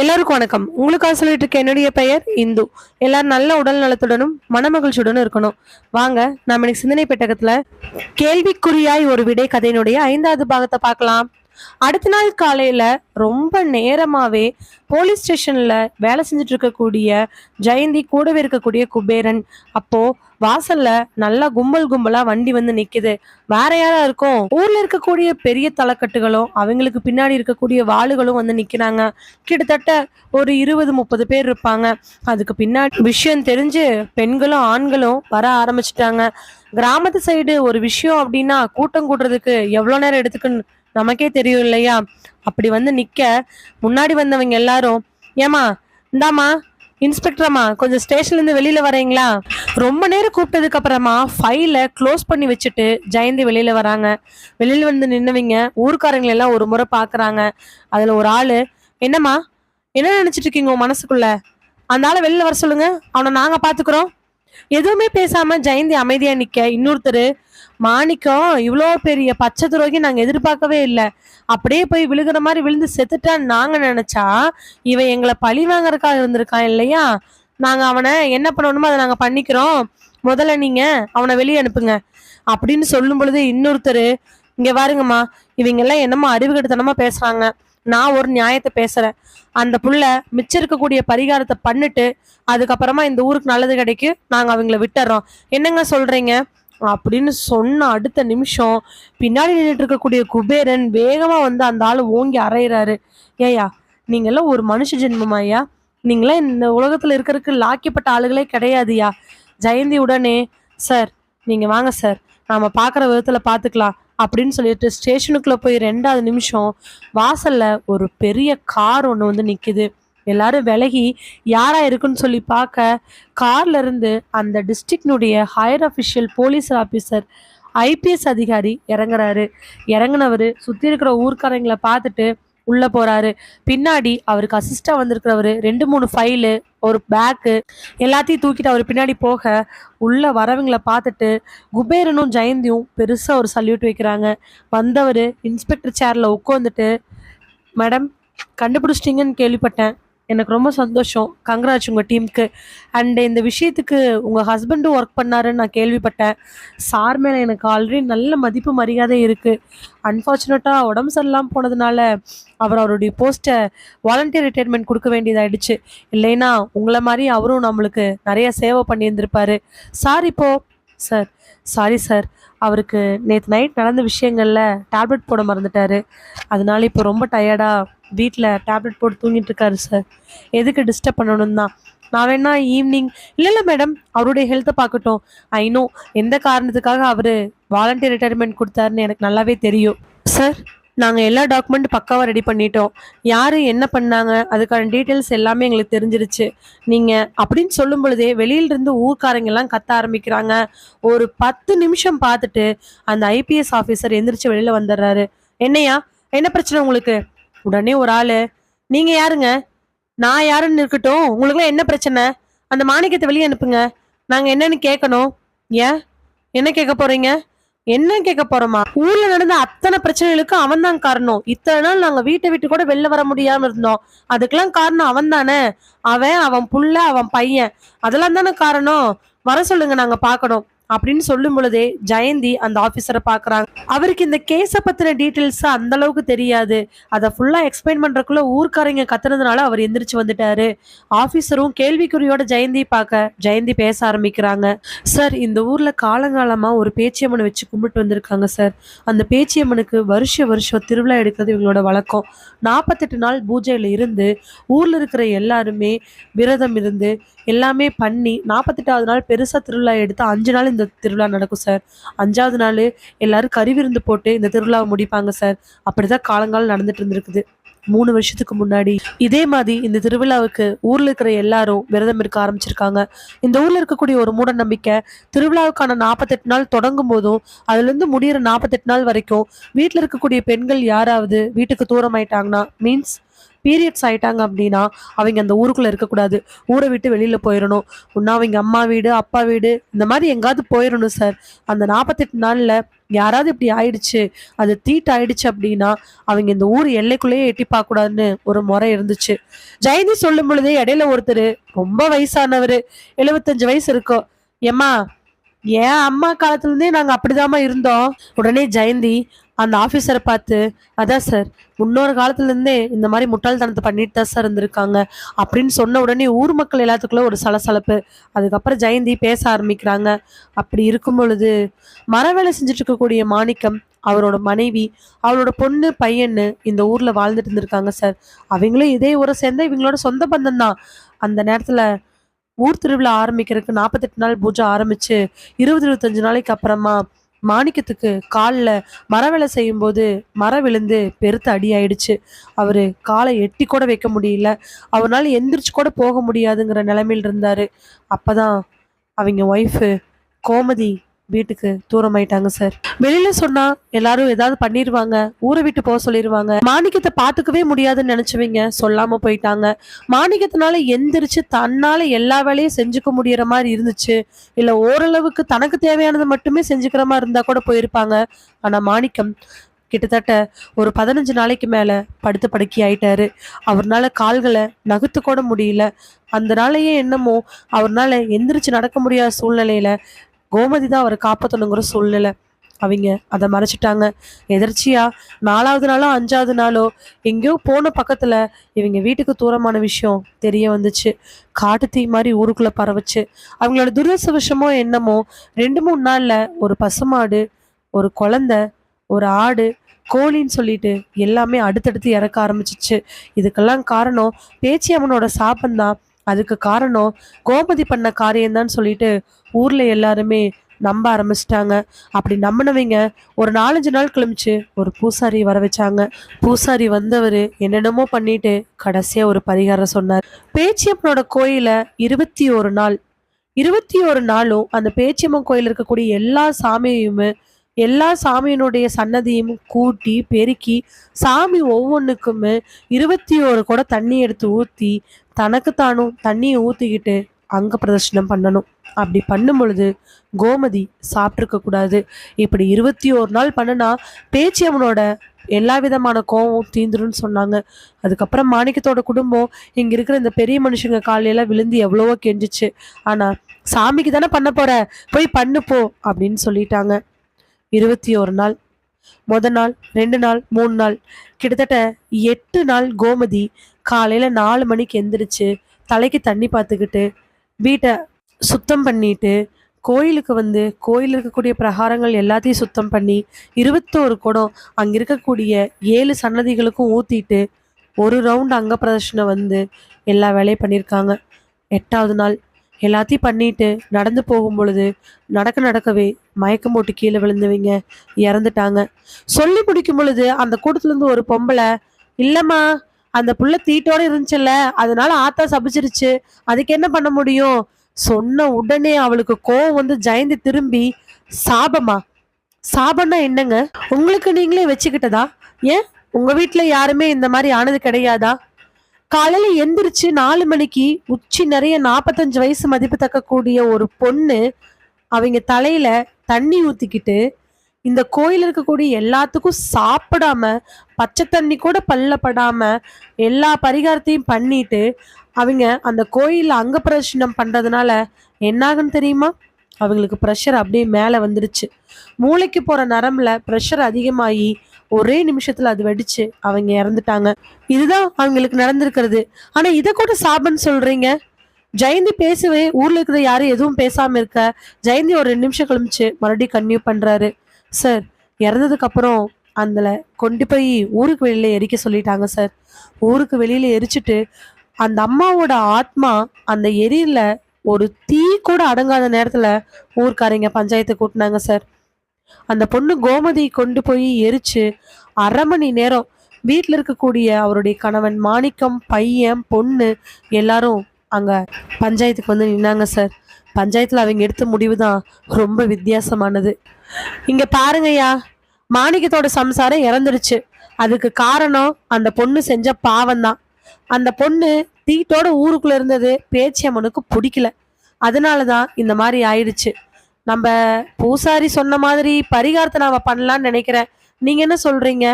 எல்லாருக்கும் வணக்கம். உங்களுக்காக சொல்லிட்டு இருக்க என்னுடைய பெயர் இந்து. எல்லாரும் நல்ல உடல் நலத்துடனும் மனமகிழ்ச்சியுடனும் இருக்கணும். வாங்க நாம இன்னைக்கு சிந்தனை பெட்டகத்துல கேள்விக்குறியாய் ஒரு விடை கதையினுடைய ஐந்தாவது பாகத்தை பார்க்கலாம். அடுத்த நாள் காலையில ரொம்ப நேரமாவே போலீஸ் ஸ்டேஷன்ல வேலை செஞ்சுட்டு இருக்கக்கூடிய ஜெயந்தி கூடவே இருக்கக்கூடிய குபேரன். அப்போ வாசல்ல நல்லா கும்பல் கும்பலா வண்டி வந்து நிக்குது. வேற யாரா இருக்கும்? ஊர்ல இருக்கக்கூடிய பெரிய தலைக்கட்டுகளும் அவங்களுக்கு பின்னாடி இருக்கக்கூடிய வாளுகளும் வந்து நிக்கிறாங்க. கிட்டத்தட்ட ஒரு இருபது முப்பது பேர் இருப்பாங்க. அதுக்கு பின்னாடி விஷயம் தெரிஞ்சு பெண்களும் ஆண்களும் வர ஆரம்பிச்சிட்டாங்க. கிராமத்து சைடு ஒரு விஷயம் அப்படின்னா கூட்டம் கூட்டுறதுக்கு எவ்வளவு நேரம் எடுத்துக்குன்னு நமக்கே தெரியும் இல்லையா? அப்படி வந்து நிக்க முன்னாடி வந்தவங்க எல்லாரும் ஏமா இந்தாம்மா இன்ஸ்பெக்டரம்மா கொஞ்சம் ஸ்டேஷன்ல இருந்து வெளியில வரீங்களா? ரொம்ப நேரம் கூப்பிட்டதுக்கு அப்புறமா ஃபைலை க்ளோஸ் பண்ணி வச்சுட்டு ஜெயந்தி வெளியில வராங்க. வெளியில வந்து நின்னவங்க ஊர்க்காரங்களை எல்லாம் ஒரு முறை பாக்குறாங்க. அதுல ஒரு ஆளு என்னம்மா என்ன நினைச்சிட்டு இருக்கீங்க உங்க மனசுக்குள்ள? அந்த ஆளை வெளியில வர சொல்லுங்க அவனை நாங்க பாத்துக்கிறோம். எதுவுமே பேசாம ஜெயந்தி அமைதியா நிக்க இன்னொருத்தர் மாணிக்கம் இவ்வளோ பெரிய பச்சை துரோகி நாங்கள் எதிர்பார்க்கவே இல்லை. அப்படியே போய் விழுகிற மாதிரி விழுந்து செத்துட்டான்னு நாங்கள் நினச்சா இவன் எங்களை பழி வாங்குறதுக்காக இருந்திருக்கான் இல்லையா? நாங்கள் அவனை என்ன பண்ணணுமோ அதை நாங்கள் பண்ணிக்கிறோம். முதல்ல நீங்கள் அவனை வெளியே அனுப்புங்க. அப்படின்னு சொல்லும் பொழுது இன்னொருத்தர் இங்கே பாருங்கம்மா இவங்க எல்லாம் என்னமோ அறிவுகட்டத்தனமா பேசுகிறாங்க நான் ஒரு நியாயத்தை பேசுகிறேன் அந்த புள்ள மிச்சம் இருக்கக்கூடிய பரிகாரத்தை பண்ணிட்டு அதுக்கப்புறமா இந்த ஊருக்கு நல்லது கிடைக்கும் நாங்கள் அவங்கள விட்டுறோம். என்னங்க சொல்கிறீங்க அப்படின்னு சொன்ன அடுத்த நிமிஷம் பின்னாடி நின்றுட்டு இருக்கக்கூடிய குபேரன் வேகமாக வந்து அந்த ஆள் ஓங்கி அரைகிறாரு ஏயா நீங்க எல்லாம் ஒரு மனுஷ ஜென்மமா ஐயா நீங்களாம் இந்த உலகத்தில் இருக்கிறதுக்கு லாக்கிப்பட்ட ஆளுகளே கிடையாதுயா ஜெயந்தி உடனே சார் நீங்கள் வாங்க சார். நாம பார்க்குற விதத்தில் பார்த்துக்கலாம் அப்படின்னு சொல்லிட்டு ஸ்டேஷனுக்குள்ளே போய் ரெண்டாவது நிமிஷம் வாசலில் ஒரு பெரிய கார் ஒன்று வந்து நிற்கிது எல்லாரும் விலகி யாரா இருக்குன்னு சொல்லி பார்க்க கார்ல இருந்து அந்த டிஸ்ட்ரிக்னுடைய higher official police officer IPS அதிகாரி இறங்குறாரு. இறங்குனவர் சுத்தி இருக்கிற ஊர்க்காரங்களை பார்த்துட்டு உள்ளே போகிறாரு பின்னாடி அவருக்கு அசிஸ்டாக வந்திருக்கிறவர் ரெண்டு மூணு ஃபைலு ஒரு பேக்கு எல்லாத்தையும் தூக்கிட்டு அவர் பின்னாடி போக உள்ளே வரவங்களை பார்த்துட்டு குபேரனும் ஜெயந்தியும் பெருசாக ஒரு சல்யூட் வைக்கிறாங்க. வந்தவர் இன்ஸ்பெக்டர் சேரில் உட்காந்துட்டு மேடம் கண்டுபிடிச்சிட்டிங்கன்னு கேள்விப்பட்டேன். எனக்கு ரொம்ப சந்தோஷம். கங்க்ராட்ஸ் உங்கள் டீமுக்கு. அண்ட் இந்த விஷயத்துக்கு உங்கள் ஹஸ்பண்டும் ஒர்க் பண்ணாருன்னு நான் கேள்விப்பட்டேன். சார் மேலே எனக்கு ஆல்ரெடி நல்ல மதிப்பு மரியாதை இருக்குது அன்ஃபார்ச்சுனேட்டாக உடம்பு சரியில்லாமல் போனதுனால அவர் அவருடைய போஸ்ட்டை வாலண்டியர் ரிட்டையர்மெண்ட் கொடுக்க வேண்டியதாயிடுச்சு. இல்லைன்னா உங்களை மாதிரி அவரும் நம்மளுக்கு நிறைய சேவை பண்ணியிருந்திருப்பாரு. சார் இப்போ சார் சாரி சார் அவருக்கு நேற்று நைட் நடந்த விஷயங்களில் டேப்லெட் போட மறந்துட்டார். அதனால இப்போ ரொம்ப டயர்டாக வீட்டில் டேப்லெட் போட்டு தூங்கிட்டு இருக்காரு சார் எதுக்கு டிஸ்டர்ப் பண்ணணும் தான். நான் வேணா ஈவினிங் இல்லை இல்லை மேடம் அவருடைய ஹெல்த்தை பார்க்கட்டும். ஐநோ எந்த காரணத்துக்காக அவர் வாலண்டியர் ரிட்டையர்மெண்ட் கொடுத்தாருன்னு எனக்கு நல்லாவே தெரியும். சார் நாங்கள் எல்லா டாக்குமெண்ட் பக்காவாக ரெடி பண்ணிட்டோம். யார் என்ன பண்ணாங்க? அதுக்கான டீட்டெயில்ஸ் எல்லாமே எங்களுக்கு தெரிஞ்சிருச்சு. நீங்கள் அப்படின்னு சொல்லும் பொழுதே வெளியிலிருந்து ஊர்க்காரங்கெல்லாம் கத்த ஆரம்பிக்கிறாங்க. ஒரு பத்து நிமிஷம் பார்த்துட்டு அந்த ஐபிஎஸ் ஆஃபீஸர் எந்திரிச்சு வெளியில் வந்துடுறாரு. என்னையா? என்ன பிரச்சனை உங்களுக்கு? உடனே ஒரு ஆளு நீங்க யாருங்க? நான் யாருன்னு இருக்கட்டும். உங்களுக்குலாம் என்ன பிரச்சனை? அந்த மாணிக்கத்தை வெளியே அனுப்புங்க. நாங்க என்னன்னு கேட்கணும். ஏன்? என்ன கேட்க போறீங்க? என்ன கேட்க போறோமா ஊர்ல நடந்த அத்தனை பிரச்சனைகளுக்கும் அவன் தான் காரணம். இத்தனை நாள் நாங்க வீட்டை விட்டு கூட வெளில வர முடியாம இருந்தோம். அதுக்கெல்லாம் காரணம் அவன் தானே அவன் அவன் புள்ள அவன் பையன். அதெல்லாம் தானே காரணம்? வர சொல்லுங்க நாங்க பார்க்கணும். அப்படின்னு சொல்லும் பொழுதே ஜெயந்தி அந்த ஆபீசரை பாக்குறாங்க அவருக்கு இந்த கேஸை பத்தின டீட்டெயில்ஸ் அந்த அளவுக்கு தெரியாது. அதை ஃபுல்லா எக்ஸ்பிளைன் பண்றதுக்குள்ள ஊர்க்காரங்க கத்துனதுனால அவர் எந்திரிச்சு வந்துட்டாரு. ஆபீசரும் கேள்விக்குறியோட ஜெயந்தி பார்க்க ஜெயந்தி பேச ஆரம்பிக்கிறாங்க. சார் இந்த ஊர்ல காலங்காலமா ஒரு பேச்சியம்மனை வச்சு கும்பிட்டு வந்திருக்காங்க சார். அந்த பேச்சியம்மனுக்கு வருஷ வருஷம் திருவிழா எடுக்கிறது இவங்களோட வழக்கம். நாற்பத்தெட்டு நாள் பூஜையில இருந்து ஊர்ல இருக்கிற எல்லாருமே விரதம் இருந்து எல்லாமே பண்ணி நாற்பத்தெட்டாவது நாள் பெருசா திருவிழா எடுத்து அஞ்சு நாள் இந்த திருவிழா நடக்கும் சார் அஞ்சாவது நாள் எல்லாரும் கறி விருந்து போட்டு இந்த திருவிழாவை முடிப்பாங்க சார் அப்படிதான் காலங்காலம் நடந்துட்டு இருந்திருக்குது. மூணு வருஷத்துக்கு முன்னாடி. இதே மாதிரி இந்த திருவிழாவுக்கு ஊர்ல இருக்கிற எல்லாரும் விரதம் இருக்க ஆரம்பிச்சிருக்காங்க. இந்த ஊர்ல இருக்கக்கூடிய ஒரு மூட நம்பிக்கை திருவிழாவுக்கான நாற்பத்தெட்டு நாள் தொடங்கும் போதும் அதுல இருந்து முடியிற நாற்பத்தெட்டு நாள் வரைக்கும் வீட்டுல இருக்கக்கூடிய பெண்கள் யாராவது வீட்டுக்கு தூரம் ஆயிட்டாங்கன்னா மீன்ஸ் பீரியட்ஸ் ஆயிட்டாங்க அப்படின்னா அவங்க அந்த ஊருக்குள்ள இருக்கக்கூடாது. ஊரை விட்டு வெளியில போயிடணும் ஒன்னா அவங்க அம்மா வீடு அப்பா வீடு இந்த மாதிரி எங்காவது போயிடணும் சார் அந்த நாற்பத்தெட்டு நாள்ல யாராவது இப்படி ஆயிடுச்சு அது தீட்டு ஆயிடுச்சு அப்படின்னா அவங்க இந்த ஊர் எல்லைக்குள்ளேயே எட்டி பார்க்க கூடாதுன்னு ஒரு முறை இருந்துச்சு. ஜெயந்தி சொல்லும் பொழுதே இடையில ஒருத்தர் ரொம்ப வயசானவர் எழுபத்தஞ்சு வயசு இருக்கும். ஏம்மா என் அம்மா காலத்துல இருந்தே நாங்க அப்படிதாம்மா இருந்தோம். உடனே ஜெயந்தி அந்த ஆஃபீஸரை பார்த்து அதான் சார் முன்னொரு காலத்துலேருந்தே இந்த மாதிரி முட்டாள்தனத்தை பண்ணிட்டு தான் சார் இருந்திருக்காங்க. அப்படின்னு சொன்ன உடனே ஊர் மக்கள் எல்லாத்துக்குள்ள ஒரு சலசலப்பு. அதுக்கப்புறம் ஜெயந்தி பேச ஆரம்பிக்கிறாங்க. அப்படி இருக்கும் பொழுது மர வேலை செஞ்சுட்டு இருக்கக்கூடிய மாணிக்கம் அவரோட மனைவி அவளோட பொண்ணு பையன்னு இந்த ஊரில் வாழ்ந்துட்டு இருந்திருக்காங்க சார் அவங்களும் இதே ஊரை சேர்ந்த இவங்களோட சொந்த பந்தம் தான். அந்த நேரத்தில் ஊர் திருவிழா ஆரம்பிக்கிறதுக்கு நாற்பத்தெட்டு நாள் பூஜை ஆரம்பித்து இருபது இருபத்தஞ்சு நாளைக்கு அப்புறமா மாணிக்கத்துக்கு காலில் மர வேலை செய்யும்போது மரம் விழுந்து பெருத்த அடி ஆயிடுச்சு. அவர் காலை எட்டி கூட வைக்க முடியல. அவரால் எந்திரிச்சு கூட போக முடியாதுங்கிற நிலைமையில் அப்போ தான் அவங்க ஒய்ஃபு கோமதி வீட்டுக்கு தூரமாயிட்டாங்க சார் வெளியில சொன்னா எல்லாரும் ஏதாவது பண்ணிடுவாங்க ஊரை விட்டு போக சொல்லிடுவாங்க மாணிக்கத்தை பாத்துக்கவே முடியாதுன்னு நினைச்சவங்க. சொல்லாம போயிட்டாங்க. மாணிக்கத்தினால எந்திரிச்சு தன்னால எல்லா வேலையும் செஞ்சுக்க முடியற மாதிரி இருந்துச்சு. இல்ல ஓரளவுக்கு தனக்கு தேவையானது மட்டுமே செஞ்சுக்கிற மாதிரி இருந்தா கூட போயிருப்பாங்க. ஆனா மாணிக்கம் கிட்டத்தட்ட ஒரு பதினஞ்சு நாளைக்கு மேல படுத்து படுக்கி ஆயிட்டாரு. அவர்னால கால்களை நகுத்து கூட முடியல. அந்த நாளையே என்னமோ அவர்னால எந்திரிச்சு நடக்க முடியாத சூழ்நிலையில கோமதி தான் அவரை காப்பாற்றணுங்கிற சூழ்நிலை. அவங்க அதை மறைச்சிட்டாங்க. எதர்ச்சியா? நாலாவது நாளோ அஞ்சாவது நாளோ எங்கேயோ போன பக்கத்துல இவங்க வீட்டுக்கு தூரமான விஷயம் தெரிய வந்துச்சு. காட்டு தீ மாதிரி ஊருக்குள்ள பரவச்சு. அவங்களோட துரதிருஷ்டவசமோ என்னமோ ரெண்டு மூணு நாள்ல ஒரு பசுமாடு ஒரு குழந்தை ஒரு ஆடு கோழின்னு சொல்லிட்டு எல்லாமே அடுத்தடுத்து இறக்க ஆரம்பிச்சிச்சு. இதுக்கெல்லாம் காரணம் பேச்சியம்மனோட சாபம்தான். அதுக்கு காரணம் கோமதி பண்ண காரியம்தான் சொல்லிட்டு ஊர்ல எல்லாருமே நம்ப ஆரம்பிச்சிட்டாங்க. அப்படி நம்பினவங்க ஒரு நாலஞ்சு நாள் கிளம்பிச்சு ஒரு பூசாரி வர வச்சாங்க. பூசாரி வந்தவர் என்னென்னமோ பண்ணிட்டு கடைசியாக ஒரு பரிகாரம் சொன்னார். பேச்சியம்மனோட கோயில இருபத்தி ஒரு நாள். இருபத்தி ஒரு நாளும் அந்த பேச்சியம்மன் கோயில் இருக்கக்கூடிய எல்லா சாமியுமே எல்லா சாமியினுடைய சன்னதியும் கூட்டி பெருக்கி சாமி ஒவ்வொன்றுக்குமே இருபத்தி ஒரு குடம் தண்ணி எடுத்து ஊற்றி தனக்கு தானும் தண்ணியை ஊற்றிக்கிட்டு அங்க பிரதர்ஷனம் பண்ணணும். அப்படி பண்ணும் பொழுது கோமதி சாப்பிட்ருக்க கூடாது. இப்படி இருபத்தி ஒரு நாள் பண்ணுனா பேச்சியம்மனோட எல்லா விதமான கோவம் தீந்துரும்னு சொன்னாங்க. அதுக்கப்புறம் மாணிக்கத்தோட குடும்பம் இங்க இருக்கிற இந்த பெரிய மனுஷங்க காலையில விழுந்து எவ்வளவோ கெஞ்சிச்சு. ஆனா சாமிக்கு தானே பண்ண போற? போய் பண்ணுப்போ அப்படின்னு சொல்லிட்டாங்க. இருபத்தி ஒரு நாள் முத நாள் ரெண்டு நாள் மூணு நாள் கிட்டத்தட்ட எட்டு நாள் கோமதி காலையில நாலு மணிக்கு எந்திரிச்சு தலைக்கு தண்ணி பார்த்துக்கிட்டு வீட்டை சுத்தம் பண்ணிட்டு கோயிலுக்கு வந்து கோயில் இருக்கக்கூடிய பிரகாரங்கள் எல்லாத்தையும் சுத்தம் பண்ணி இருபத்தோரு குடம் அங்க இருக்கக்கூடிய ஏழு சன்னதிகளுக்கும் ஊத்திட்டு ஒரு ரவுண்ட் அங்க பிரதர்ஷனம் வந்து எல்லா வேலையும் பண்ணியிருக்காங்க எட்டாவது நாள் எல்லாத்தையும் பண்ணிட்டு நடந்து போகும் பொழுது நடக்க நடக்கவே மயக்கம் போட்டு கீழே விழுந்தவங்க இறந்துட்டாங்க. சொல்லி முடிக்கும் பொழுது அந்த கூட்டத்துலேருந்து ஒரு பொம்பளை இல்லைம்மா அந்த புள்ள தீட்டோட இருந்துச்சுல்ல அதனால ஆத்தா சபிச்சிருச்சு அதுக்கு என்ன பண்ண முடியும்? சொன்ன உடனே அவளுக்கு கோவம் வந்து ஜெயந்தி திரும்பி சாபமா சாபம்னா என்னங்க? உங்களுக்கு நீங்களே வச்சுக்கிட்டதா? ஏன்? உங்க வீட்டில் யாருமே இந்த மாதிரி ஆனது கிடையாதா? காலையில எந்திரிச்சு நாலு மணிக்கு உச்சி நிறைய நாற்பத்தஞ்சு வயசு மதிப்பு தக்கக்கூடிய ஒரு பொண்ணு அவங்க தலையில தண்ணி ஊத்திக்கிட்டு இந்த கோயில் இருக்கக்கூடிய எல்லாத்துக்கும் சாப்பிடாம பச்சை தண்ணி கூட பல்லப்படாம எல்லா பரிகாரத்தையும் பண்ணிட்டு அவங்க அந்த கோயிலில் அங்க பிரதர்ஷனம் பண்றதுனால என்னாகுன்னு தெரியுமா? அவங்களுக்கு ப்ரெஷர் அப்படியே மேலே வந்துருச்சு. மூளைக்கு போகிற நரம்பில் ப்ரெஷர் அதிகமாகி ஒரே நிமிஷத்துல அது வெடிச்சு அவங்க இறந்துட்டாங்க. இதுதான் அவங்களுக்கு நடந்திருக்கிறது. ஆனா இதை கூட சாபன்னு சொல்றீங்க? ஜெயந்தி பேசவே ஊர்ல இருக்கிற யாரும் எதுவும் பேசாம இருக்க. ஜெயந்தி ஒரு ரெண்டு நிமிஷம் கழிச்சு மறுபடியும் கன்யூ பண்றாரு. சார் இறந்ததுக்கு அப்புறம் அந்த கொண்டு போய் ஊருக்கு வெளியில எரிக்க சொல்லிட்டாங்க சார் ஊருக்கு வெளியில எரிச்சிட்டு அந்த அம்மாவோட ஆத்மா அந்த எரியில ஒரு தீ கூட அடங்காத நேரத்துல ஊர்க்காரங்க பஞ்சாயத்தை கூட்டினாங்க சார் அந்த பொண்ணு கோமதி கொண்டு போய் எரிச்சு அரை மணி நேரம் வீட்டில் இருக்கக்கூடிய அவருடைய கணவன் மாணிக்கம் பையன் பொண்ணு எல்லாரும் அங்கே பஞ்சாயத்துக்கு வந்து நின்னாங்க சார். பஞ்சாயத்தில் அவங்க எடுத்த முடிவு தான் ரொம்ப வித்தியாசமானது. இங்கே பாருங்கய்யா மாணிக்கத்தோட சம்சாரம் இறந்துடுச்சு. அதுக்கு காரணம் அந்த பொண்ணு செஞ்ச பாவம் தான். அந்த பொண்ணு தீட்டோட ஊருக்குள்ள இருந்தது. பேச்சியம்மனுக்கு பிடிக்கல. அதனால தான் இந்த மாதிரி ஆயிடுச்சு. நம்ம பூசாரி சொன்ன மாதிரி பரிகாரத்தை நாம பண்ணலாம்னு நினைக்கிறேன். நீங்க என்ன சொல்றீங்க?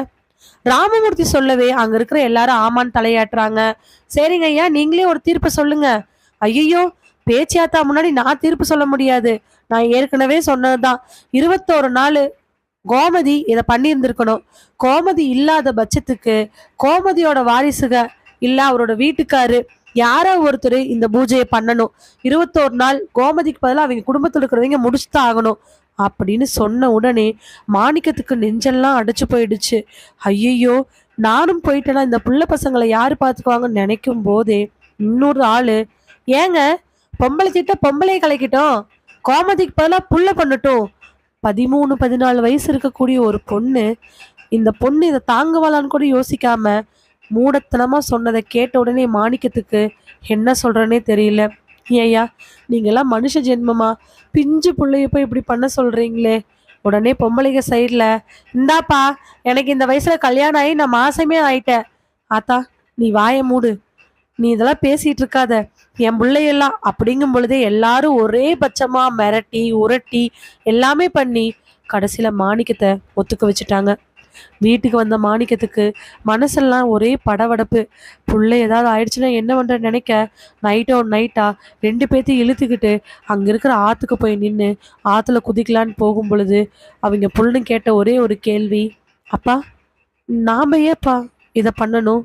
ராமமூர்த்தி சொல்லவே அங்க இருக்கிற எல்லாரும் ஆமான்னு தலையாட்டுறாங்க. சரிங்க ஐயா நீங்களே ஒரு தீர்ப்பு சொல்லுங்க. ஐயோ பேச்சியாத்தா முன்னாடி நான் தீர்ப்பு சொல்ல முடியாது. நான் ஏற்கனவே சொன்னதுதான். இருபத்தோரு நாள் கோமதி இதை பண்ணியிருந்திருக்கணும். கோமதி இல்லாத பட்சத்துக்கு கோமதியோட வாரிசுக இல்ல அவரோட வீட்டுக்காரு யாரோ ஒருத்தர் இந்த பூஜையை பண்ணணும். இருபத்தோரு நாள் கோமதிக்கு பதிலாக அவங்க குடும்பத்தில் இருக்கிறவங்க முடிச்சுதான் ஆகணும். அப்படின்னு சொன்ன உடனே மாணிக்கத்துக்கு நெஞ்செல்லாம் அடைச்சு போயிடுச்சு. ஐயையோ நானும் போயிட்டேன்னா இந்த புள்ள பசங்களை யார் பார்த்துக்குவாங்கன்னு நினைக்கும் போதே இன்னொரு ஆள் ஏங்க பொம்பளை கிட்ட பொம்பளை கலைக்கிட்டோம். கோமதிக்கு பதிலாக புள்ள பண்ணட்டும். பதிமூணு பதினாலு வயசு இருக்கக்கூடிய ஒரு பொண்ணு இந்த பொண்ணு இதை தாங்குவாளான்னு கூட யோசிக்காம மூடத்தனமா சொன்னதை கேட்ட உடனே மாணிக்கத்துக்கு என்ன சொல்றேனே தெரியல. ஏயா நீங்கெல்லாம் மனுஷ ஜென்மமா? பிஞ்சு பிள்ளைய போய் இப்படி பண்ண சொல்றீங்களே. உடனே பொம்பளைங்க சைடில் இந்தாப்பா எனக்கு இந்த வயசுல கல்யாணம் ஆகி நான் மாசமே ஆயிட்டேன். ஆத்தா நீ வாயை மூடு. நீ இதெல்லாம் பேசிட்டு இருக்காத. என் பிள்ளையெல்லாம் அப்படிங்கும் பொழுதே எல்லாரும் ஒரே பட்சமா மிரட்டி உரட்டி எல்லாமே பண்ணி கடைசியில மாணிக்கத்தை ஒத்துக்க வச்சுட்டாங்க. வீட்டுக்கு வந்த மாணிக்கத்துக்கு மனசெல்லாம் ஒரே படபடப்பு. புள்ள ஏதாவது ஆயிடுச்சுன்னா என்ன பண்ற நினைக்க? நைட்டோ நைட்டா ரெண்டு பேர்த்தையும் இழுத்துக்கிட்டு அங்கே இருக்கிற ஆற்றுக்கு போய் நின்று ஆற்றுல குதிக்கலான்னு போகும் பொழுது அவங்க புள்ளுன்னு கேட்ட ஒரே ஒரு கேள்வி அப்பா நாம ஏப்பா இதை பண்ணணும்?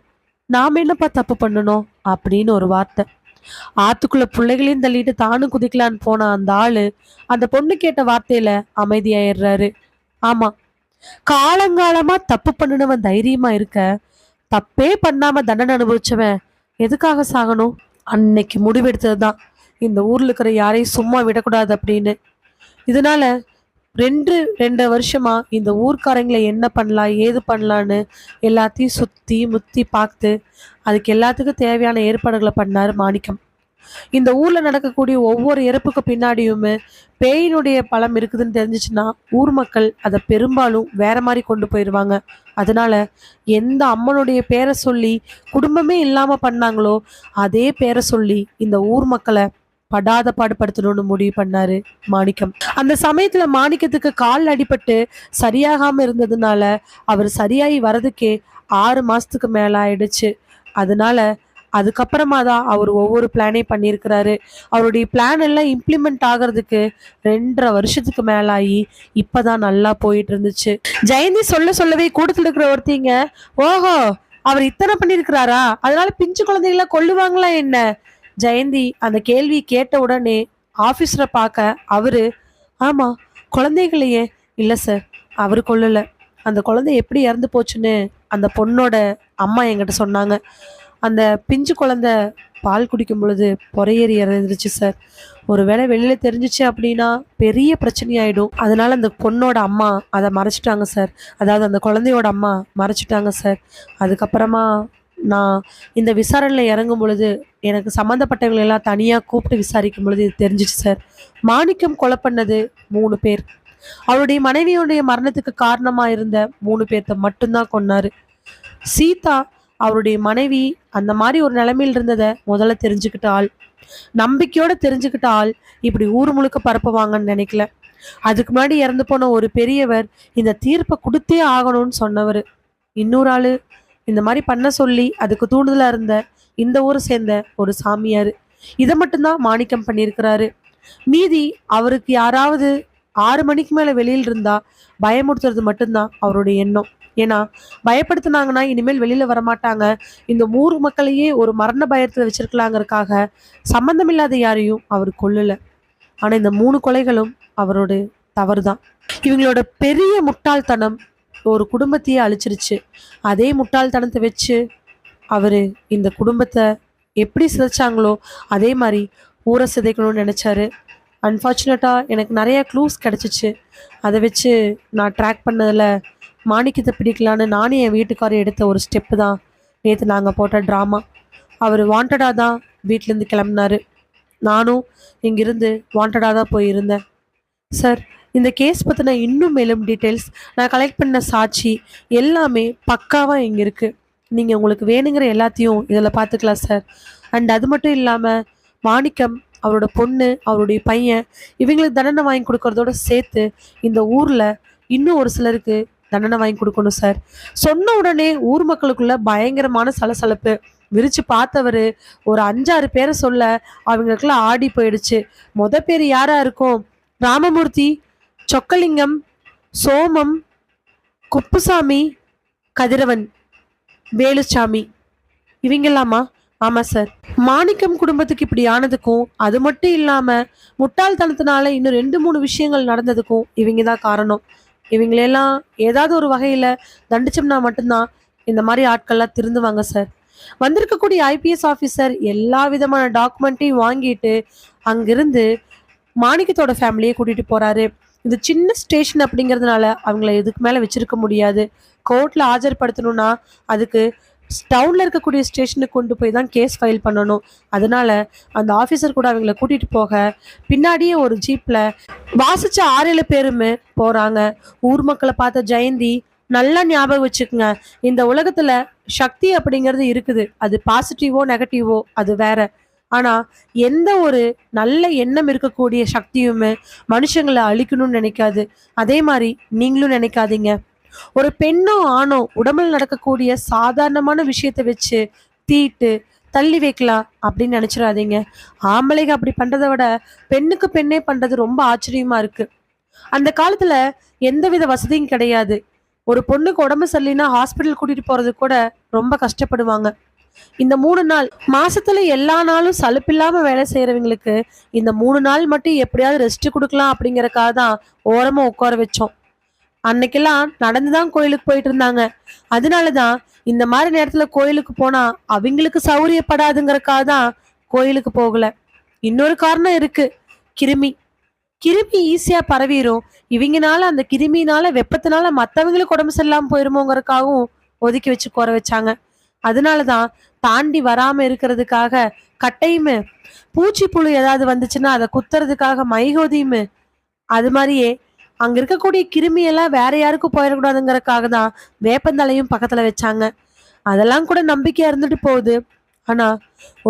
நாம என்னப்பா தப்பு பண்ணணும்? அப்படின்னு ஒரு வார்த்தை. ஆத்துக்குள்ள பிள்ளைகளையும் தள்ளிட்டு தானும் குதிக்கலான்னு போன அந்த ஆளு அந்த பொண்ணு கேட்ட வார்த்தையில அமைதியாயிடுறாரு. ஆமா காலங்காலமா தப்பு பண்ணினவன் தைரியமா இருக்க. தப்பே பண்ணாம தண்டனை அனுபவிச்சவன் எதுக்காக சாகணும்? அன்னைக்கு முடிவெடுத்தது தான் இந்த ஊர்ல இருக்கிற யாரையும் சும்மா விடக்கூடாது அப்படின்னு. இதனால ரெண்டு ரெண்டு வருஷமா இந்த ஊர்க்காரங்களை என்ன பண்ணலாம் ஏது பண்ணலான்னு எல்லாத்தையும் சுற்றி முத்தி பார்த்து அதுக்கு எல்லாத்துக்கும் தேவையான ஏற்பாடுகளை பண்ணாரு மாணிக்கம். இந்த ஊர்ல நடக்கக்கூடிய ஒவ்வொரு இறப்புக்கு பின்னாடியுமே பேயினுடைய பலம் இருக்குதுன்னு தெரிஞ்சிச்சுன்னா ஊர் மக்கள் அதை பெரும்பாலும் வேற மாதிரி கொண்டு போயிடுவாங்க. அதனால எந்த அம்மனுடைய பேரை சொல்லி குடும்பமே இல்லாம பண்ணாங்களோ அதே பேரை சொல்லி இந்த ஊர் மக்களை படாத பாடுபடுத்தணும்னு முடிவு பண்ணாரு மாணிக்கம். அந்த சமயத்துல மாணிக்கத்துக்கு கால் அடிபட்டு சரியாகாம இருந்ததுனால அவர் சரியாகி வரதுக்கே ஆறு மாசத்துக்கு மேல ஆயிடுச்சு அதனால அதுக்கப்புறமா தான் அவர் ஒவ்வொரு பிளானே பண்ணியிருக்கிறாரு. அவருடைய பிளான் எல்லாம் இம்ப்ளிமெண்ட் ஆகிறதுக்கு ரெண்டரை வருஷத்துக்கு மேலாகி இப்பதான் நல்லா போயிட்டு இருந்துச்சு ஜெயந்தி சொல்ல சொல்லவே கூட்டத்தில் இருக்கிற ஒருத்தீங்க ஓஹோ அவர் இத்தனை பண்ணியிருக்கிறாரா? அதனால பிஞ்சு குழந்தைகளை கொல்லுவாங்களா என்ன? ஜெயந்தி அந்த கேள்வி கேட்ட உடனே ஆஃபீஸரை பார்க்க அவரு ஆமாம் குழந்தைகளையே. இல்லை சார் அவர் கொல்லலை. அந்த குழந்தை எப்படி இறந்து போச்சுன்னு அந்த பொண்ணோட அம்மா என்கிட்ட சொன்னாங்க. அந்த பிஞ்சு குழந்தை பால் குடிக்கும் பொழுது பொறையேறி இறந்துருச்சு சார். ஒருவேளை வெளியில் தெரிஞ்சிச்சு அப்படின்னா பெரிய பிரச்சனையாயிடும். அதனால் அந்த பொண்ணோட அம்மா அதை மறைச்சிட்டாங்க சார். அதாவது அந்த குழந்தையோட அம்மா மறைச்சிட்டாங்க சார். அதுக்கப்புறமா நான் இந்த விசாரணையில் இறங்கும் பொழுது எனக்கு சம்மந்தப்பட்டவங்களை எல்லாம் தனியாக கூப்பிட்டு விசாரிக்கும் பொழுது இது தெரிஞ்சிச்சு சார். மாணிக்கம் கொலை பண்ணது மூணு பேர். அவருடைய மனைவியுடைய மரணத்துக்கு காரணமாக இருந்த மூணு பேர்த்த மட்டும்தான் கொன்னாரு. சீதா அவருடைய மனைவி அந்த மாதிரி ஒரு நிலைமையில் இருந்ததை முதல்ல தெரிஞ்சுக்கிட்டால் நம்பிக்கையோட தெரிஞ்சுக்கிட்டாள். இப்படி ஊர் முழுக்க பரப்புவாங்கன்னு நினைக்கல. அதுக்கு முன்னாடி இறந்து போன ஒரு பெரியவர் இந்த தீர்ப்பை கொடுத்தே ஆகணும்னு சொன்னவர். இன்னொரு ஆளு இந்த மாதிரி பண்ண சொல்லி அதுக்கு தூண்டுதலா இருந்த இந்த ஊரை சேர்ந்த ஒரு சாமியார். இதை மட்டும்தான் மாணிக்கம் பண்ணியிருக்கிறாரு. மீதி அவருக்கு யாராவது ஆறு மணிக்கு மேல வெளியில் இருந்தா பயமுறுத்துறது மட்டும்தான் அவருடைய எண்ணம். ஏன்னா பயப்படுத்துனாங்கன்னா இனிமேல் வெளியில வரமாட்டாங்க. இந்த ஊர் மக்களையே ஒரு மரண பயத்துல வச்சிருக்கலாங்கிறதுக்காக சம்மந்தமில்லாத யாரையும் அவர் கொல்லல. ஆனா இந்த மூணு கொலைகளும் அவரோட தவறுதான். இவங்களோட பெரிய முட்டாள்தனம் ஒரு குடும்பத்தையே அழிச்சிருச்சு. அதே முட்டாள்தனத்தை வச்சு அவரு இந்த குடும்பத்தை எப்படி சிதைச்சாங்களோ அதே மாதிரி ஊரை சிதைக்கணும்னு நினைச்சாரு. அன்ஃபார்ச்சுனேட்டா எனக்கு நிறைய க்ளூஸ் கிடைச்சிச்சு. அதை வச்சு நான் ட்ராக் பண்ணதில் மாணிக்கத்தை பிடிக்கலான்னு நானே என் வீட்டுக்காரர் எடுத்த ஒரு ஸ்டெப்பு தான். நேற்று நாங்கள் போட்ட ட்ராமா அவர் வாண்டடாக தான் வீட்டிலேருந்து கிளம்புனாரு. நானும் இங்கிருந்து வாண்டடாக தான் போயிருந்தேன். சார் இந்த கேஸ் பற்றின இன்னும் மேலும் டீட்டெயில்ஸ் நான் கலெக்ட் பண்ண சாட்சி எல்லாமே பக்காவாக இங்கே இருக்குது நீங்கள் உங்களுக்கு வேணுங்கிற எல்லாத்தையும் இதில் பார்த்துக்கலாம் சார் அண்ட் அது மட்டும் இல்லாமல் மாணிக்கம் அவரோட பொண்ணு அவருடைய பையன் இவங்களுக்கு தண்டனை வாங்கி கொடுக்கறதோட சேர்த்து இந்த ஊரில் இன்னும் ஒரு சிலருக்கு தண்டனை வாங்கி கொடுக்கணும் சார் சொன்ன உடனே ஊர் மக்களுக்குள்ள பயங்கரமான சலசலப்பு. விரிச்சு பார்த்தவர் ஒரு அஞ்சாறு பேரை சொல்ல அவங்களுக்குலாம் ஆடி போயிடுச்சு. மொத பேர் யாரா இருக்கும்? ராமமூர்த்தி சொக்கலிங்கம் சோமம் குப்புசாமி கதிரவன் வேலுச்சாமி. இவங்கெல்லாமா? ஆமா சார் மாணிக்கம் குடும்பத்துக்கு இப்படி ஆனதுக்கும் அது மட்டும் இல்லாம முட்டாள்தனத்தினால இன்னும் ரெண்டு மூணு விஷயங்கள் நடந்ததுக்கும் இவங்க தான் காரணம். இவங்களெல்லாம் ஏதாவது ஒரு வகையில் தண்டிச்சோம்னா மட்டும்தான் இந்த மாதிரி ஆட்கள்லாம் திருந்துவாங்க சார் வந்திருக்கக்கூடிய ஐபிஎஸ் ஆஃபீஸர் எல்லா விதமான டாக்குமெண்ட்டையும் வாங்கிட்டு அங்கிருந்து மாணிக்கத்தோட ஃபேமிலியை கூட்டிட்டு போறாரு. இது சின்ன ஸ்டேஷன் அப்படிங்கிறதுனால அவங்கள இதுக்கு மேலே வச்சிருக்க முடியாது. கோர்ட்டில் ஆஜர்படுத்தணும்னா அதுக்கு டவுனில் இருக்கக்கூடிய ஸ்டேஷனுக்கு கொண்டு போய் தான் கேஸ் ஃபைல் பண்ணணும். அதனால் அந்த ஆஃபீஸர் கூட அவங்கள கூட்டிகிட்டு போக பின்னாடியே ஒரு ஜீப்பில் வாசித்த ஆறேழு பேருமே போகிறாங்க ஊர் மக்களை பார்த்த ஜெயந்தி நல்லா ஞாபகம் வச்சுக்கோங்க. இந்த உலகத்தில் சக்தி அப்படிங்கிறது இருக்குது. அது பாசிட்டிவோ நெகட்டிவோ அது வேற. ஆனால் எந்த ஒரு நல்ல எண்ணம் இருக்கக்கூடிய சக்தியுமே மனுஷங்களை அழிக்கணும்னு நினைக்காது. அதே மாதிரி நீங்களும் நினைக்காதீங்க. ஒரு பெண்ணோ ஆணோ உடம்புல நடக்கக்கூடிய சாதாரணமான விஷயத்தை வச்சு தீட்டு தள்ளி வைக்கலாம் அப்படின்னு நினச்சிடாதீங்க. ஆம்பளைங்க அப்படி பண்ணுறதை விட பெண்ணுக்கு பெண்ணே பண்ணுறது ரொம்ப ஆச்சரியமா இருக்கு. அந்த காலத்தில் எந்தவித வசதியும் கிடையாது. ஒரு பொண்ணுக்கு உடம்பு சரியில்லைன்னா ஹாஸ்பிட்டல் கூட்டிட்டு போறது கூட ரொம்ப கஷ்டப்படுவாங்க. இந்த மூணு நாள் மாசத்துல எல்லா நாளும் சலுப்பில்லாம வேலை செய்யறவங்களுக்கு இந்த மூணு நாள் மட்டும் எப்படியாவது ரெஸ்ட் கொடுக்கலாம் அப்படிங்கறக்காக தான் ஓரமா உட்கார வச்சோம். அன்னைக்கெல்லாம் நடந்துதான் கோயிலுக்கு போயிட்டு இருந்தாங்க. அதனாலதான் இந்த மாதிரி நேரத்துல கோயிலுக்கு போனா அவங்களுக்கு சௌரியப்படாதுங்கிறக்காக தான் கோயிலுக்கு போகல. இன்னொரு காரணம் இருக்கு. கிருமி. கிருமி ஈஸியா பரவிடும் இவங்கனால அந்த கிருமினால வெப்பத்தினால மத்தவங்களுக்கு உடம்பு சரியில்லாம போயிருமோங்கறக்காகவும் ஒதுக்கி வச்சு கோர வச்சாங்க. அதனாலதான் தாண்டி வராம இருக்கிறதுக்காக கட்டையுமே பூச்சி புழு ஏதாவது வந்துச்சுன்னா அதை குத்துறதுக்காக மைகோதியுமே அது மாதிரியே அங்க இருக்கக்கூடிய கிருமி எல்லாம் வேற யாருக்கும் போயிடக்கூடாதுங்கிறக்காக தான் வேப்பந்தலையும் பக்கத்துல வச்சாங்க. அதெல்லாம் கூட நம்பிக்கையா இருந்துட்டு போகுது. ஆனா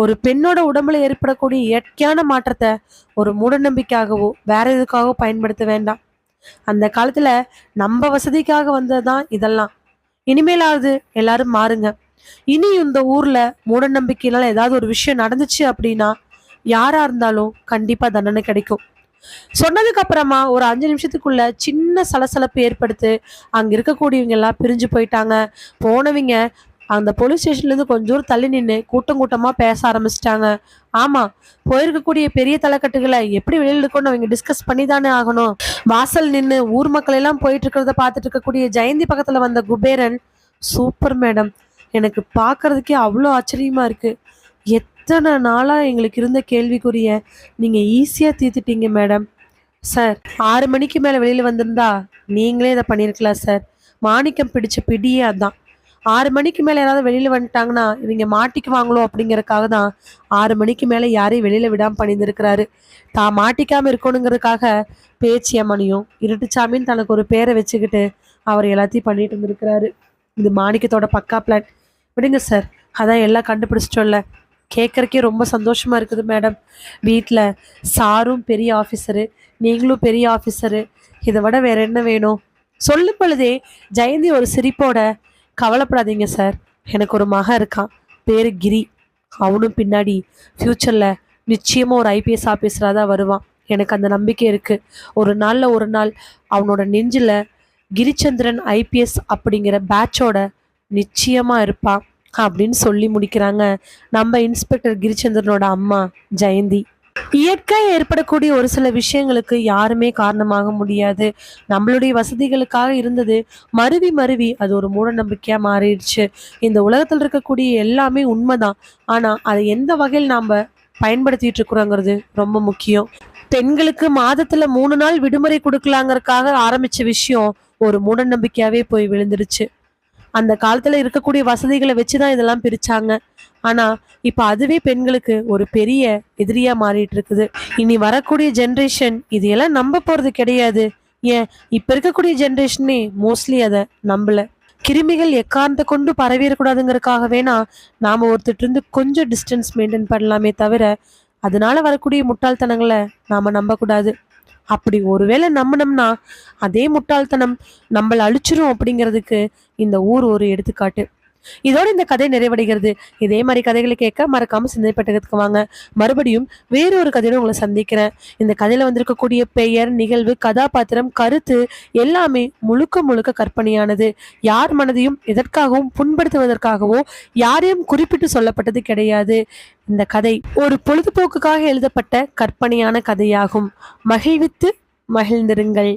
ஒரு பெண்ணோட உடம்புல ஏற்படக்கூடிய இயற்கையான மாற்றத்தை ஒரு மூடநம்பிக்கையாகவோ வேற எதுக்காகவோ பயன்படுத்த வேண்டாம். அந்த காலத்துல நம்ம வசதிக்காக வந்ததுதான் இதெல்லாம். இனிமேலாவது எல்லாரும் மாறுங்க. இனி இந்த ஊர்ல மூடநம்பிக்கையினால ஏதாவது ஒரு விஷயம் நடந்துச்சு அப்படின்னா யாரா இருந்தாலும் கண்டிப்பா தண்டனை கிடைக்கும். சொன்னதுக்கு அப்புறமா ஒரு அஞ்சு நிமிஷத்துக்குள்ள சின்ன சலசலப்பு ஏற்படுத்து அங்க இருக்கக்கூடியவங்க எல்லாம் பிரிஞ்சு போயிட்டாங்க. போனவங்க அந்த போலீஸ் ஸ்டேஷன்ல இருந்து கொஞ்சம் தூரம் தள்ளி நின்று கூட்டம் கூட்டமா பேச ஆரம்பிச்சிட்டாங்க. ஆமா போயிருக்கக்கூடிய பெரிய தலைக்கட்டுகளை எப்படி வெளியில் இருக்கணும்னு அவங்க டிஸ்கஸ் பண்ணி தானே ஆகணும். வாசல் நின்று ஊர் மக்கள் எல்லாம் போயிட்டு இருக்கிறத பார்த்துட்டு இருக்கக்கூடிய ஜெயந்தி பக்கத்துல வந்த குபேரன் சூப்பர் மேடம் எனக்கு பார்க்கறதுக்கே அவ்வளோ ஆச்சரியமா இருக்கு. இத்தனை நாளாக எங்களுக்கு இருந்த கேள்விக்குரிய நீங்கள் ஈஸியாக தீர்த்துட்டீங்க மேடம் சார் ஆறு மணிக்கு மேலே வெளியில் வந்திருந்தா நீங்களே இதை பண்ணியிருக்கலாம் சார் மாணிக்கம் பிடிச்ச பிடியே அதான். ஆறு மணிக்கு மேலே யாராவது வெளியில் வந்துட்டாங்கன்னா இவங்க மாட்டிக்குவாங்களோ அப்படிங்கிறதுக்காக தான் ஆறு மணிக்கு மேலே யாரையும் வெளியில் விடாமல் பண்ணியிருந்திருக்கிறாரு. தான் மாட்டிக்காமல் இருக்கணுங்கிறதுக்காக பேச்சியம்மனையும் இருட்டுச்சாமின்னு தனக்கு ஒரு பேரை வச்சுக்கிட்டு அவர் எல்லாத்தையும் பண்ணிட்டு இருந்திருக்கிறாரு இது மாணிக்கத்தோட பக்கா பிளான் விடுங்க சார் அதான் எல்லாம் கண்டுபிடிச்சிட்டோம்ல. கேட்கறக்கே ரொம்ப சந்தோஷமாக இருக்குது மேடம் வீட்டில் சாரும் பெரிய ஆஃபீஸரு நீங்களும் பெரிய ஆஃபீஸரு இதை விட வேற என்ன வேணும்? சொல்லும் பொழுதே ஜெயந்தி ஒரு சிரிப்போட கவலைப்படாதீங்க சார் எனக்கு ஒரு மகன் இருக்கான். பேர் கிரி. அவனும் பின்னாடி ஃப்யூச்சரில் நிச்சயமாக ஒரு ஐபிஎஸ் ஆஃபீஸராக தான் வருவான். எனக்கு அந்த நம்பிக்கை இருக்குது ஒரு நாளில் ஒரு நாள் அவனோட நெஞ்சில் கிரிச்சந்திரன் ஐபிஎஸ் அப்படிங்கிற பேட்சோட நிச்சயமாக இருப்பான். அப்படின்னு சொல்லி முடிக்கிறாங்க. நம்ம இன்ஸ்பெக்டர் கிரிச்சந்திரனோட அம்மா ஜெயந்தி. இயற்கை ஏற்படக்கூடிய ஒரு சில விஷயங்களுக்கு யாருமே காரணமாக முடியாது. நம்மளுடைய வசதிகளுக்காக இருந்தது மருவி மருவி அது ஒரு மூட நம்பிக்கையா மாறிடுச்சு. இந்த உலகத்தில் இருக்கக்கூடிய எல்லாமே உண்மைதான். ஆனா அதை எந்த வகையில் நாம பயன்படுத்திட்டு இருக்கிறோங்கிறது ரொம்ப முக்கியம். பெண்களுக்கு மாதத்துல மூணு நாள் விடுமுறை கொடுக்கலாங்கறதுக்காக ஆரம்பிச்ச விஷயம் ஒரு மூட நம்பிக்கையாவே போய் விழுந்துருச்சு அந்த காலத்துல இருக்கக்கூடிய வசதிகளை வச்சுதான் இதெல்லாம் பிரிச்சாங்க. ஆனா இப்ப அதுவே பெண்களுக்கு ஒரு பெரிய எதிரியா மாறிட்டு இருக்குது இனி வரக்கூடிய ஜென்ரேஷன் இதையெல்லாம் நம்ப போறது கிடையாது. ஏன்? இப்ப இருக்கக்கூடிய ஜென்ரேஷனே மோஸ்ட்லி அதை நம்பல. கிருமிகள் எக்காரணத்தை கொண்டு பரவிடக்கூடாதுங்கிறதுக்காக வேணா நாம ஒருத்தர் இருந்து கொஞ்சம் டிஸ்டன்ஸ் மெயின்டைன் பண்ணலாமே தவிர அதனால வரக்கூடிய முட்டாள்தனங்களை நாம நம்பக்கூடாது. அப்படி ஒருவேளை நம்பினோம்னா அதே முட்டாள்தனம் நம்மளை அழிச்சிரும் அப்படிங்கிறதுக்கு இந்த ஊர் ஒரு எடுத்துக்காட்டு. இதோடு இந்த கதை நிறைவடைகிறது. இதே மாதிரி கதைகளை கேட்க மறக்காம சிந்தனை பெட்டகத்துக்கு வாங்க. மறுபடியும் வேறொரு கதையோட உங்களை சந்திக்கிறேன். இந்த கதையில வந்திருக்கக்கூடிய பெயர் நிகழ்வு கதாபாத்திரம் கருத்து எல்லாமே முழுக்க முழுக்க கற்பனையானது. யார் மனதையும் எதற்காகவும் புண்படுத்துவதற்காகவோ யாரையும் குறிப்பிட்டு சொல்லப்பட்டது கிடையாது. இந்த கதை ஒரு பொழுதுபோக்குக்காக எழுதப்பட்ட கற்பனையான கதையாகும். மகிழ்வித்து மகிழ்ந்திருங்கள்.